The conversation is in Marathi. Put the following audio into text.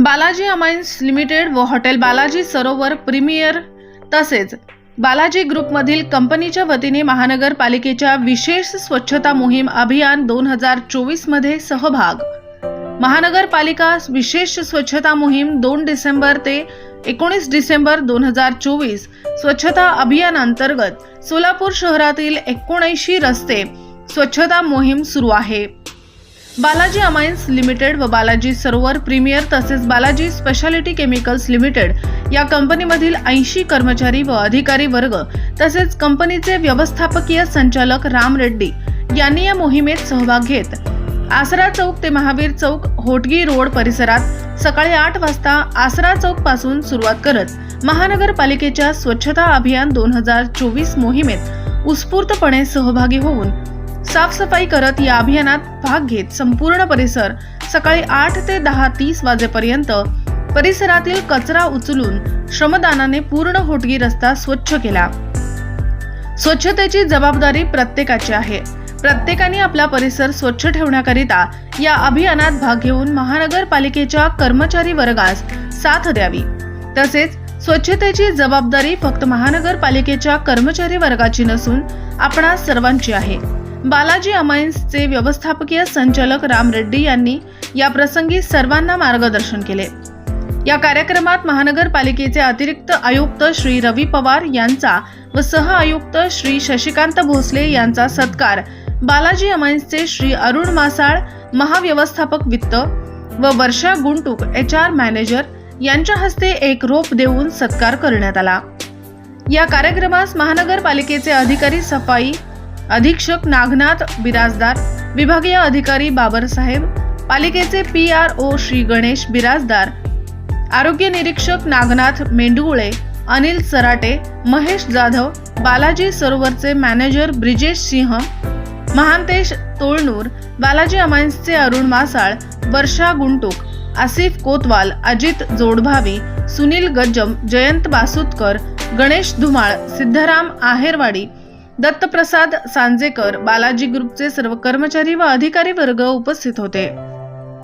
बालाजी अमाइन्स लिमिटेड व हॉटेल बालाजी सरोवर प्रीमियर तसेच बालाजी ग्रुपमधील कंपनीच्या वतीने महानगरपालिकेच्या विशेष स्वच्छता मोहीम अभियान दोन हजार चोवीसमध्ये सहभाग. महानगरपालिका विशेष स्वच्छता मोहीम दोन डिसेंबर ते एकोणीस डिसेंबर दोन हजार चोवीस स्वच्छता अभियानांतर्गत सोलापूर शहरातील एकोणऐंशी रस्ते स्वच्छता मोहीम सुरू आहे. बालाजी अमाइन्स लिमिटेड व बालाजी सरोवर प्रीमियर तसेच बालाजी स्पेशालिटी केमिकल्स लिमिटेड या कंपनीमधील ऐंशी कर्मचारी व अधिकारी वर्ग तसेच कंपनीचे व्यवस्थापकीय संचालक राम रेड्डी यांनी या मोहिमेत सहभाग घेत. आसरा चौक ते महावीर चौक होटगी रोड परिसरात सकाळी आठ वाजता आसरा चौकपासून सुरुवात करत महानगरपालिकेच्या स्वच्छता अभियान दोन हजार चोवीस मोहिमेत उत्स्फूर्तपणे सहभागी होऊन साफसफाई करत या अभियानात भाग घेत संपूर्ण परिसर सकाळी आठ ते दहा तीस वाजेपर्यंत परिसरातील कचरा उचलून श्रमदानाने पूर्ण होटगी रस्ता स्वच्छ केला. स्वच्छतेची जबाबदारी प्रत्येकाची आहे. प्रत्येकाने आपला परिसर स्वच्छ ठेवण्याकरिता या अभियानात भाग घेऊन महानगरपालिकेच्या कर्मचारी वर्गास साथ द्यावी. तसेच स्वच्छतेची जबाबदारी फक्त महानगरपालिकेच्या कर्मचारी वर्गाची नसून आपणा सर्वांची आहे. बालाजी अमायन्सचे व्यवस्थापकीय संचालक राम रेड्डी यांनी या प्रसंगी सर्वांना मार्गदर्शन केले. या कार्यक्रमात महानगरपालिकेचे अतिरिक्त आयुक्त श्री रवी पवार यांचा व सह आयुक्त श्री शशिकांत भोसले यांचा सत्कार बालाजी अमायन्सचे श्री अरुण मासाळ महाव्यवस्थापक वित्त व Varsha Guntuk H R manager यांच्या हस्ते एक रोप देऊन सत्कार करण्यात आला. या कार्यक्रमास महानगरपालिकेचे अधिकारी सफाई अधीक्षक नागनाथ बिराजदार विभागीय अधिकारी बाबरसाहेब पालिकेचे P R O Shri Ganesh Birajdar आरोग्य निरीक्षक नागनाथ मेंडुगुळे अनिल सराटे महेश जाधव बालाजी सरोवरचे मॅनेजर ब्रिजेश सिंह महांतेश तोळनूर बालाजी अमायन्सचे अरुण मासाळ वर्षा गुंटूक आसिफ कोतवाल अजित जोडभावी सुनील गज्जम जयंत बासुतकर गणेश धुमाळ सिद्धराम आहेरवाडी दत्तप्रसाद सांजेकर बालाजी ग्रुपचे सर्व कर्मचारी व अधिकारी वर्ग उपस्थित होते.